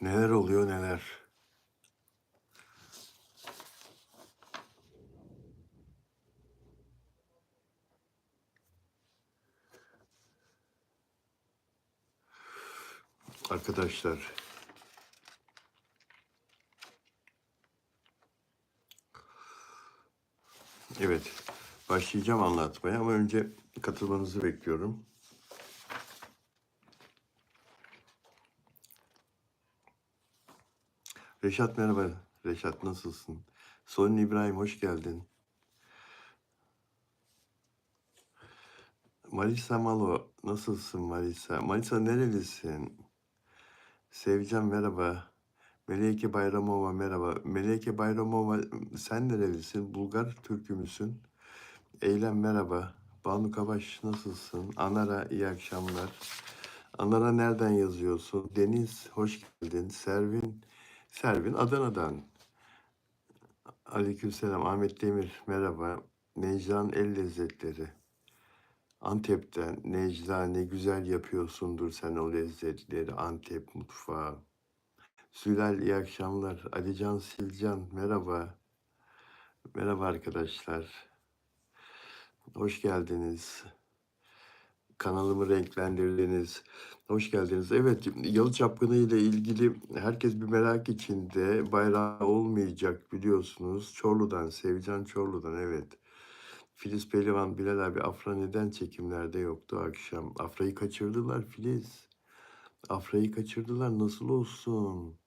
Neler oluyor neler. Arkadaşlar evet başlayacağım anlatmaya ama önce katılmanızı bekliyorum. Reşat merhaba. Reşat nasılsın? Sonin İbrahim hoş geldin. Marisa Malo nasılsın Marisa? Marisa nerelisin? Sevcan merhaba. Meleke Bayramova merhaba. Meleke Bayramova sen nerelisin? Bulgar Türk'ü müsün? Eylem merhaba. Banu Kavaş nasılsın? Anara iyi akşamlar. Anara nereden yazıyorsun? Deniz hoş geldin. Servin Servin Adana'dan. Aleykümselam. Ahmet Demir merhaba. Neclan El Lezzetleri. Antep'ten Necla ne güzel yapıyorsundur sen o lezzetleri Antep mutfağı. Sülal iyi akşamlar. Alican Silcan merhaba. Merhaba arkadaşlar. Hoş geldiniz. Kanalımı renklendirdiniz. Hoş geldiniz. Evet, Yalı Çapkını ile ilgili herkes bir merak içinde. Bayrağı olmayacak biliyorsunuz. Çorlu'dan, Sevcan Çorlu'dan evet. Filiz Pehlivan, Bilal abi Afra neden çekimlerde yoktu akşam? Afra'yı kaçırdılar Filiz. Afra'yı kaçırdılar nasıl olsun?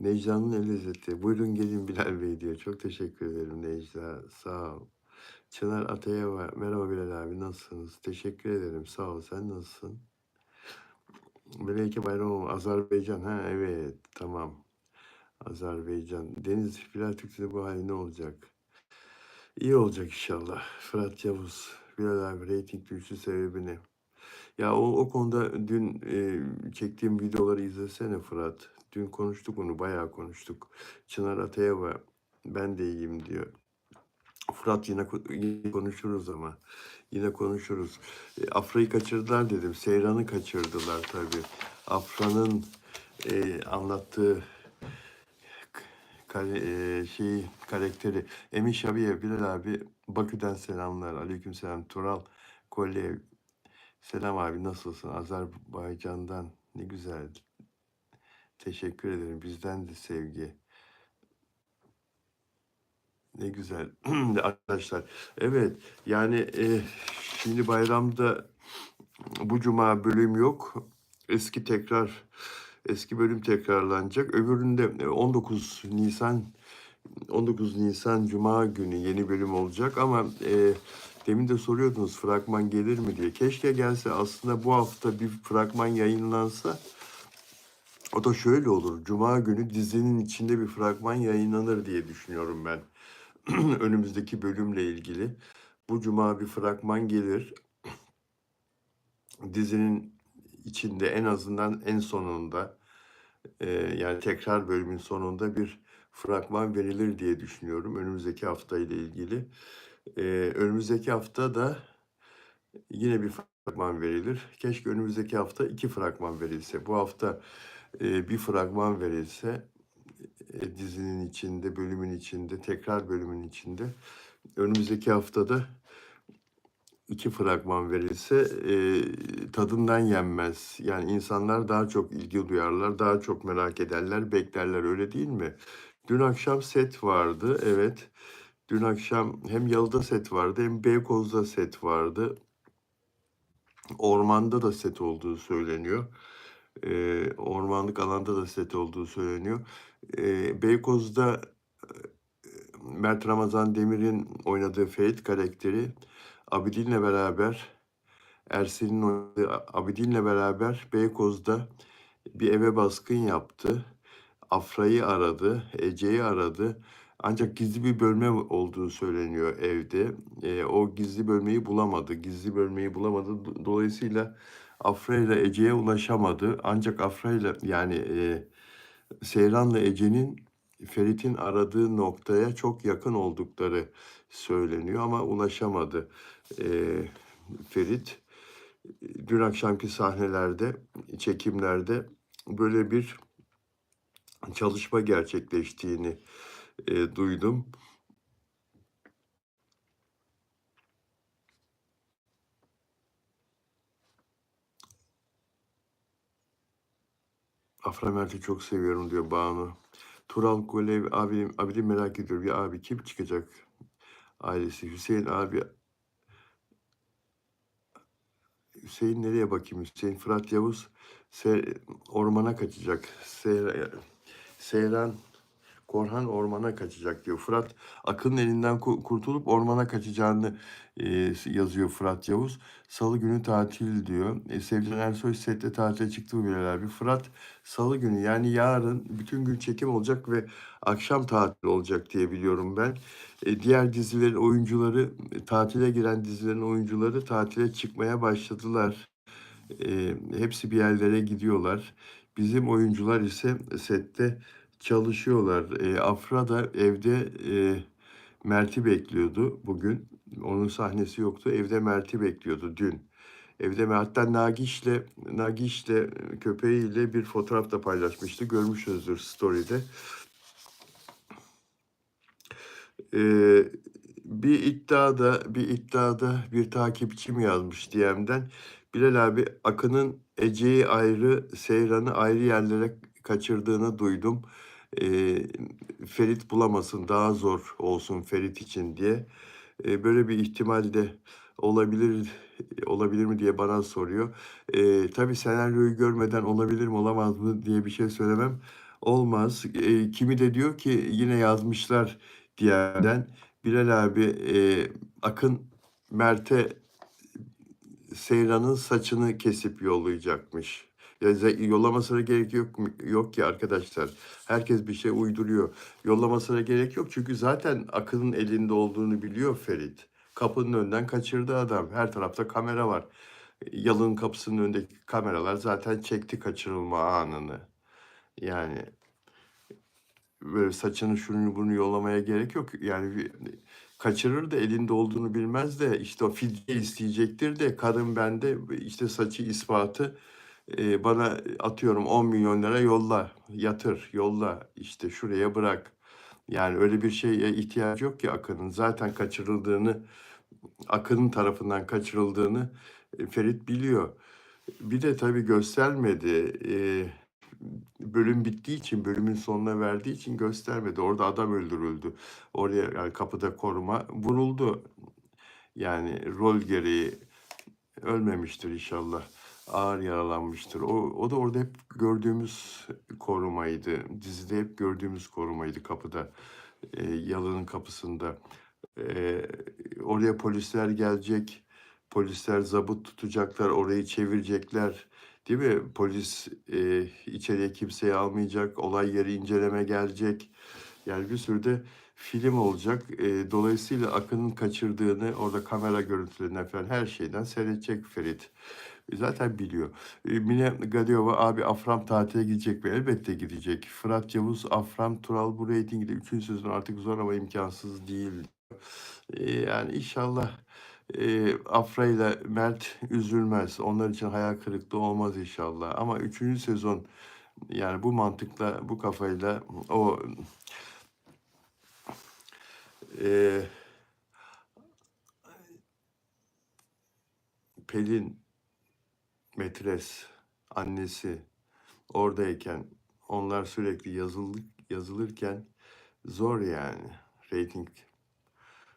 Necla'nın el lezzeti. Buyurun gelin Bilal Bey diyor. Çok teşekkür ederim Necla. Sağ ol. Çınar Atayeva. Merhaba Bilal abi nasılsınız? Teşekkür ederim. Sağ ol. Sen nasılsın? Meleke Bayramov. Azerbaycan. Ha evet. Tamam. Azerbaycan. Deniz Bilal Türkçe'de bu hali ne olacak? İyi olacak inşallah. Fırat Yavuz. Bilal abi reyting düşüşü sebebi ne? Ya o, o konuda dün e, çektiğim videoları izlesene Fırat. Dün konuştuk onu, bayağı konuştuk. Çınar Atayeva, ben de iyiyim diyor. Fırat yine, ko- yine konuşuruz ama. Yine konuşuruz. E, Afra'yı kaçırdılar dedim. Seyran'ı kaçırdılar tabii. Afra'nın e, anlattığı kare, e, şeyi, karakteri. Emin Şabiye, Bilal abi, Bakü'den selamlar. Aleyküm selam. Tural Kolyev, selam abi nasılsın? Azerbaycan'dan ne güzel. Teşekkür ederim. Bizden de sevgi. Ne güzel arkadaşlar. Evet yani e, şimdi bayramda bu cuma bölüm yok. Eski tekrar eski bölüm tekrarlanacak. Öbüründe e, 19 Nisan 19 Nisan Cuma günü yeni bölüm olacak ama e, demin de soruyordunuz fragman gelir mi diye. Keşke gelse aslında bu hafta bir fragman yayınlansa o da şöyle olur. Cuma günü dizinin içinde bir fragman yayınlanır diye düşünüyorum ben. Önümüzdeki bölümle ilgili. Bu cuma bir fragman gelir. Dizinin içinde en azından en sonunda e, yani tekrar bölümün sonunda bir fragman verilir diye düşünüyorum. Önümüzdeki hafta ile ilgili. E, önümüzdeki hafta da yine bir fragman verilir. Keşke önümüzdeki hafta iki fragman verilse. Bu hafta e, bir fragman verilse dizinin içinde, bölümün içinde, tekrar bölümün içinde. Önümüzdeki haftada iki fragman verilse e, tadından yenmez. Yani insanlar daha çok ilgi duyarlar, daha çok merak ederler, beklerler öyle değil mi? Dün akşam set vardı, evet. Dün akşam hem Yalı'da set vardı hem Beykoz'da set vardı. Ormanda da set olduğu söyleniyor. Ee, ormanlık alanda da set olduğu söyleniyor. Ee, Beykoz'da e, Mert Ramazan Demir'in oynadığı Ferit karakteri Abidin'le beraber Ersin'in oynadığı Abidin'le beraber Beykoz'da bir eve baskın yaptı. Afra'yı aradı, Ece'yi aradı. Ancak gizli bir bölme olduğu söyleniyor evde. Ee, o gizli bölmeyi bulamadı. Gizli bölmeyi bulamadı. Do- Dolayısıyla Afra ile Ece'ye ulaşamadı. Ancak Afra ile yani e, Seyran'la Ece'nin Ferit'in aradığı noktaya çok yakın oldukları söyleniyor ama ulaşamadı Ee, Ferit. Dün akşamki sahnelerde, çekimlerde böyle bir çalışma gerçekleştiğini, eee, duydum. Afra Mert'i çok seviyorum diyor Banu. Tural Kolev abi, abini merak ediyorum. Ya abi kim çıkacak ailesi? Hüseyin abi Hüseyin nereye bakayım? Hüseyin Fırat Yavuz Se- ormana kaçacak. Se- Seyran Korhan ormana kaçacak diyor. Fırat Akın'ın elinden ku- kurtulup ormana kaçacağını e, yazıyor Fırat Yavuz. Salı günü tatil diyor. E, Sevcan Ersoy sette tatile çıktı mı Bilal abi? Fırat Salı günü yani yarın bütün gün çekim olacak ve akşam tatil olacak diye biliyorum ben. E, diğer dizilerin oyuncuları, e, tatile giren dizilerin oyuncuları tatile çıkmaya başladılar. E, hepsi bir yerlere gidiyorlar. Bizim oyuncular ise sette çalışıyorlar. E, Afra da evde e, Mert'i bekliyordu bugün. Onun sahnesi yoktu. Evde Mert'i bekliyordu dün. Evde hatta Nagiş'le Nagiş'le köpeğiyle bir fotoğraf da paylaşmıştı. Görmüşsünüzdür story'de. Ee, bir iddiada bir iddiada bir takipçim yazmış DM'den. Bilal abi Akın'ın Ece'yi ayrı, Seyran'ı ayrı yerlere kaçırdığını duydum. Ee, Ferit bulamasın, daha zor olsun Ferit için diye. Ee, böyle bir ihtimal de olabilir olabilir mi diye bana soruyor. Ee, tabii senaryoyu görmeden olabilir mi olamaz mı diye bir şey söylemem olmaz. Ee, kimi de diyor ki yine yazmışlar diğerden. Bilal abi e, Akın Mert'e Seyran'ın saçını kesip yollayacakmış. Yollamasına gerek yok yok ki arkadaşlar. Herkes bir şey uyduruyor. Yollamasına gerek yok çünkü zaten Akın'ın elinde olduğunu biliyor Ferit. Kapının önünden kaçırdı adam. Her tarafta kamera var. Yalın kapısının önündeki kameralar zaten çekti kaçırılma anını. Yani böyle saçını şunu bunu yollamaya gerek yok. Yani kaçırır da elinde olduğunu bilmez de işte o fidye isteyecektir de karım bende işte saçı ispatı e, bana atıyorum 10 milyon lira yolla yatır yolla işte şuraya bırak. Yani öyle bir şeye ihtiyacı yok ki Akın'ın zaten kaçırıldığını Akın'ın tarafından kaçırıldığını e, Ferit biliyor. Bir de tabii göstermedi. Ee, bölüm bittiği için, bölümün sonuna verdiği için göstermedi. Orada adam öldürüldü. Oraya yani kapıda koruma vuruldu. Yani rol gereği ölmemiştir inşallah. Ağır yaralanmıştır. O, o da orada hep gördüğümüz korumaydı. Dizide hep gördüğümüz korumaydı kapıda. E, yalının kapısında. E, oraya polisler gelecek. Polisler zabıt tutacaklar. Orayı çevirecekler. Değil mi? Polis e, içeriye kimseyi almayacak. Olay yeri inceleme gelecek. Yani bir sürü de film olacak. E, dolayısıyla Akın'ın kaçırdığını orada kamera görüntülerinden falan her şeyden seyredecek Ferit. E, Zaten biliyor. E, Mine Gadiova abi Afram tatile gidecek mi? Elbette gidecek. Fırat Yavuz, Afram, Tural bu reytingde üçüncü sezon artık zor ama imkansız değil. E, yani inşallah e, Afra ile Mert üzülmez. Onlar için hayal kırıklığı olmaz inşallah. Ama üçüncü sezon yani bu mantıkla, bu kafayla o e, Pelin metres annesi oradayken onlar sürekli yazılır, yazılırken zor yani. Rating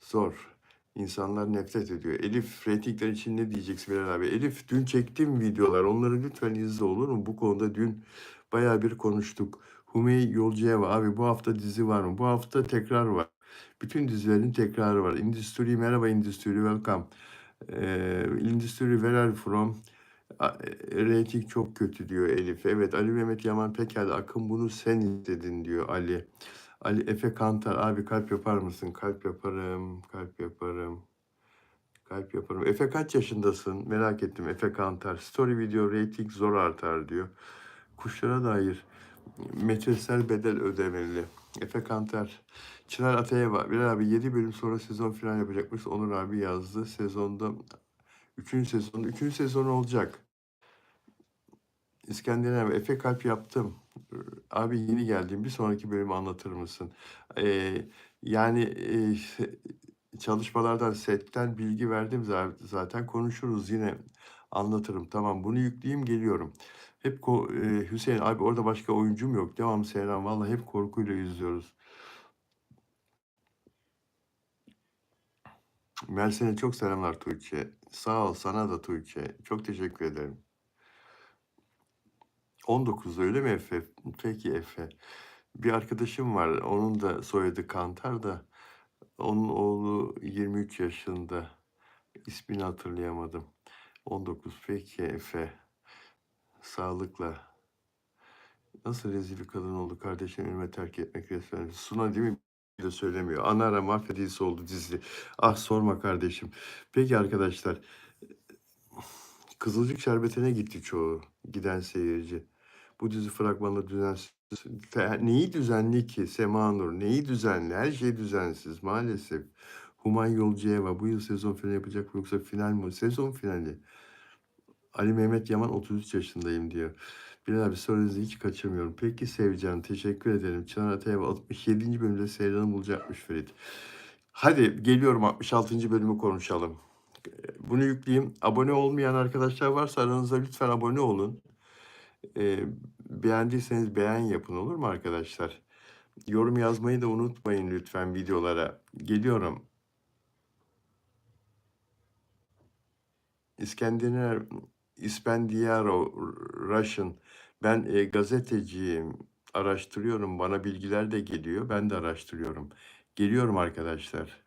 zor. İnsanlar nefret ediyor. Elif reytingler için ne diyeceksin Bilal abi? Elif dün çektiğim videolar onları lütfen izle olur mu? Bu konuda dün bayağı bir konuştuk. Humey Yolcuyeva abi bu hafta dizi var mı? Bu hafta tekrar var. Bütün dizilerin tekrarı var. Industry merhaba Industry welcome. Ee, Industry where are from? E, Reyting çok kötü diyor Elif. Evet Ali Mehmet Yaman Peker Akın bunu sen istedin diyor Ali. Ali Efe Kantar abi kalp yapar mısın? Kalp yaparım, kalp yaparım. Kalp yaparım. Efe kaç yaşındasın? Merak ettim. Efe Kantar. Story video rating zor artar diyor. Kuşlara dair metresel bedel ödemeli. Efe Kantar. Çınar Atayeva. Bilal abi 7 bölüm sonra sezon falan yapacakmış. Onur abi yazdı. Sezonda 3. sezon 3. sezon olacak. İskender abi Efe kalp yaptım. Abi yeni geldim. Bir sonraki bölümü anlatır mısın? Eee, yani, eee, çalışmalardan, setten bilgi verdim za zaten. Konuşuruz yine anlatırım. Tamam, bunu yükleyeyim, geliyorum. Hep eee, Hüseyin abi orada başka oyuncum yok. Devam Seyran. Vallahi hep korkuyla izliyoruz. Mersin'e çok selamlar Tuğçe. Sağ ol, sana da Tuğçe. Çok teşekkür ederim. 19'da öyle mi Efe? Peki Efe. Bir arkadaşım var, onun da soyadı Kantar da onun oğlu 23 yaşında. İsmini hatırlayamadım. 19. Peki Efe. Sağlıkla. Nasıl rezil bir kadın oldu kardeşim önüme terk etmek resmen. Suna değil mi? De söylemiyor. Ana ara oldu dizi. Ah sorma kardeşim. Peki arkadaşlar. Kızılcık Şerbeti'ne gitti çoğu giden seyirci. Bu dizi fragmanı düzensiz. Neyi düzenli ki Sema Nur? Neyi düzenli? Her şey düzensiz maalesef. Human Yolcueva bu yıl sezon finali yapacak mı yoksa final mi? Sezon finali. Ali Mehmet Yaman 33 yaşındayım diyor. Bilal abi sorunuzu hiç kaçırmıyorum. Peki Sevcan teşekkür ederim. Çınar Atay'a 67. bölümde Seyran'ı bulacakmış Ferit. Hadi geliyorum 66. bölümü konuşalım. Bunu yükleyeyim. Abone olmayan arkadaşlar varsa aranızda lütfen abone olun. Ee, beğendiyseniz beğen yapın olur mu arkadaşlar? Yorum yazmayı da unutmayın lütfen videolara. Geliyorum. İskender İspendiyaro Russian. Ben e, gazeteciyim. Araştırıyorum. Bana bilgiler de geliyor. Ben de araştırıyorum. Geliyorum arkadaşlar.